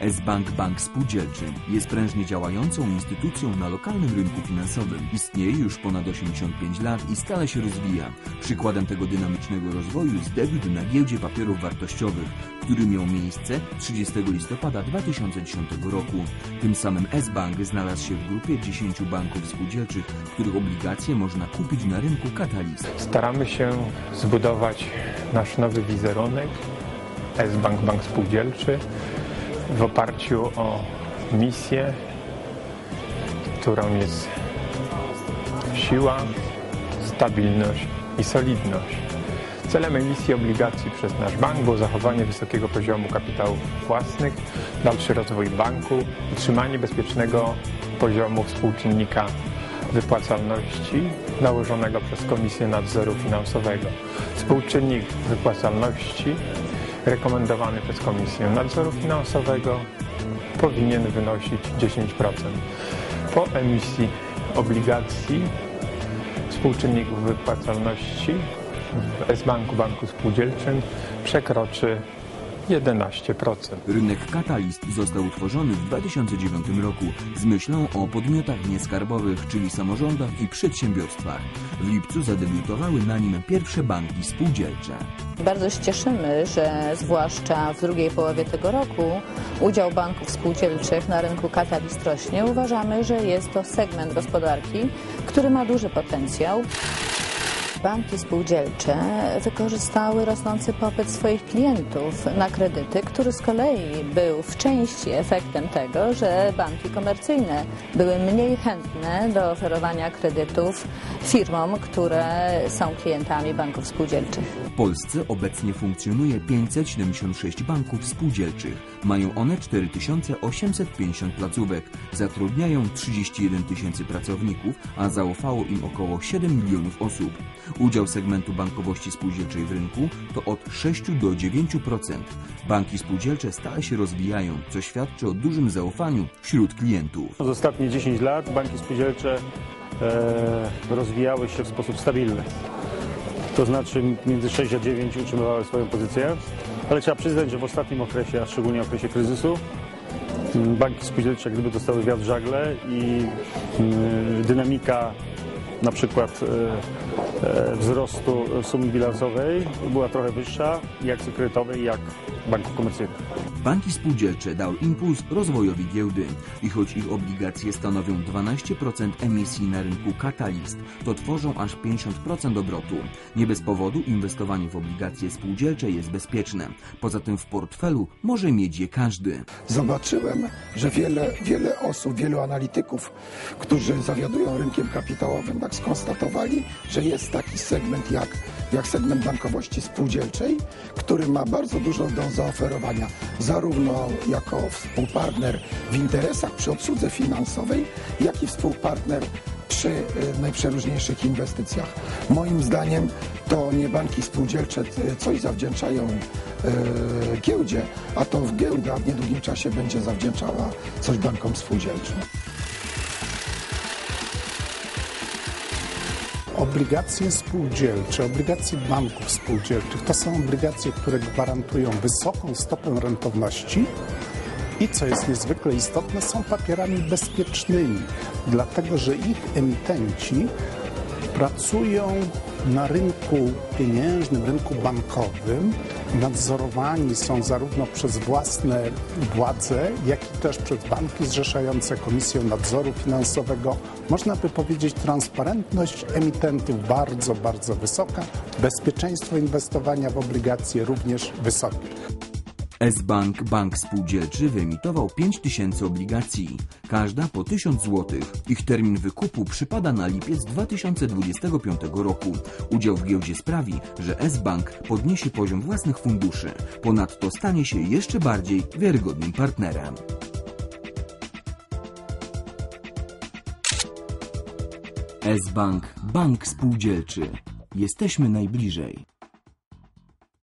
S-Bank Bank Spółdzielczy jest prężnie działającą instytucją na lokalnym rynku finansowym. Istnieje już ponad 85 lat i stale się rozwija. Przykładem tego dynamicznego rozwoju jest debiut na giełdzie papierów wartościowych, który miał miejsce 30 listopada 2010 roku. Tym samym S-Bank znalazł się w grupie 10 banków spółdzielczych, których obligacje można kupić na rynku Catalyst. Staramy się zbudować nasz nowy wizerunek S-Bank Bank Spółdzielczy w oparciu o misję, którą jest siła, stabilność i solidność. Celem emisji obligacji przez nasz bank było zachowanie wysokiego poziomu kapitałów własnych, dalszy rozwój banku, utrzymanie bezpiecznego poziomu współczynnika wypłacalności nałożonego przez Komisję Nadzoru Finansowego. Współczynnik wypłacalności rekomendowany przez Komisję Nadzoru Finansowego powinien wynosić 10%. Po emisji obligacji współczynników wypłacalności w S-Banku, Banku Spółdzielczym przekroczy 11%. Rynek Catalyst został utworzony w 2009 roku z myślą o podmiotach nieskarbowych, czyli samorządach i przedsiębiorstwach. W lipcu zadebiutowały na nim pierwsze banki spółdzielcze. Bardzo się cieszymy, że zwłaszcza w drugiej połowie tego roku udział banków spółdzielczych na rynku Catalyst rośnie. Uważamy, że jest to segment gospodarki, który ma duży potencjał. Banki spółdzielcze wykorzystały rosnący popyt swoich klientów na kredyty, który z kolei był w części efektem tego, że banki komercyjne były mniej chętne do oferowania kredytów firmom, które są klientami banków spółdzielczych. W Polsce obecnie funkcjonuje 576 banków spółdzielczych. Mają one 4850 placówek, zatrudniają 31 tysięcy pracowników, a zaufało im około 7 milionów osób. Udział segmentu bankowości spółdzielczej w rynku to od 6 do 9%. Banki spółdzielcze stale się rozwijają, co świadczy o dużym zaufaniu wśród klientów. Przez ostatnie 10 lat banki spółdzielcze e, rozwijały się w sposób stabilny. To znaczy między 6 a 9 utrzymywały swoją pozycję, ale trzeba przyznać, że w ostatnim okresie, a szczególnie w okresie kryzysu, banki spółdzielcze gdyby dostały wiatr w żagle i dynamika na przykład e, e, wzrostu sumy bilansowej była trochę wyższa jak sekretowej, jak banków komercyjnych. Banki spółdzielcze dały impuls rozwojowi giełdy i choć ich obligacje stanowią 12% emisji na rynku Catalyst, to tworzą aż 50% obrotu. Nie bez powodu inwestowanie w obligacje spółdzielcze jest bezpieczne. Poza tym w portfelu może mieć je każdy. zobaczyłem, że wiele, wiele osób, wielu analityków, którzy zawiadują rynkiem kapitałowym, tak skonstatowali, że jest taki segment jak, jak segment bankowości spółdzielczej, który ma bardzo dużo do zaoferowania, zarówno jako współpartner w interesach przy obsłudze finansowej, jak i współpartner przy y, najprzeróżniejszych inwestycjach. Moim zdaniem to nie banki spółdzielcze y, coś zawdzięczają y, giełdzie, a to w giełda w niedługim czasie będzie zawdzięczała coś bankom spółdzielczym. Obligacje spółdzielcze, obligacje banków spółdzielczych to są obligacje, które gwarantują wysoką stopę rentowności i co jest niezwykle istotne, są papierami bezpiecznymi, dlatego że ich emitenci pracują na rynku pieniężnym, rynku bankowym, nadzorowani są zarówno przez własne władze, jak i też przez banki zrzeszające Komisję Nadzoru Finansowego. Można by powiedzieć, transparentność emitentów bardzo, bardzo wysoka, bezpieczeństwo inwestowania w obligacje również wysokie. S-Bank Bank Spółdzielczy wyemitował 5000 obligacji, każda po 1000 zł. Ich termin wykupu przypada na lipiec 2025 roku. Udział w giełdzie sprawi, że S-Bank podniesie poziom własnych funduszy. Ponadto stanie się jeszcze bardziej wiarygodnym partnerem. S-Bank Bank Spółdzielczy. Jesteśmy najbliżej.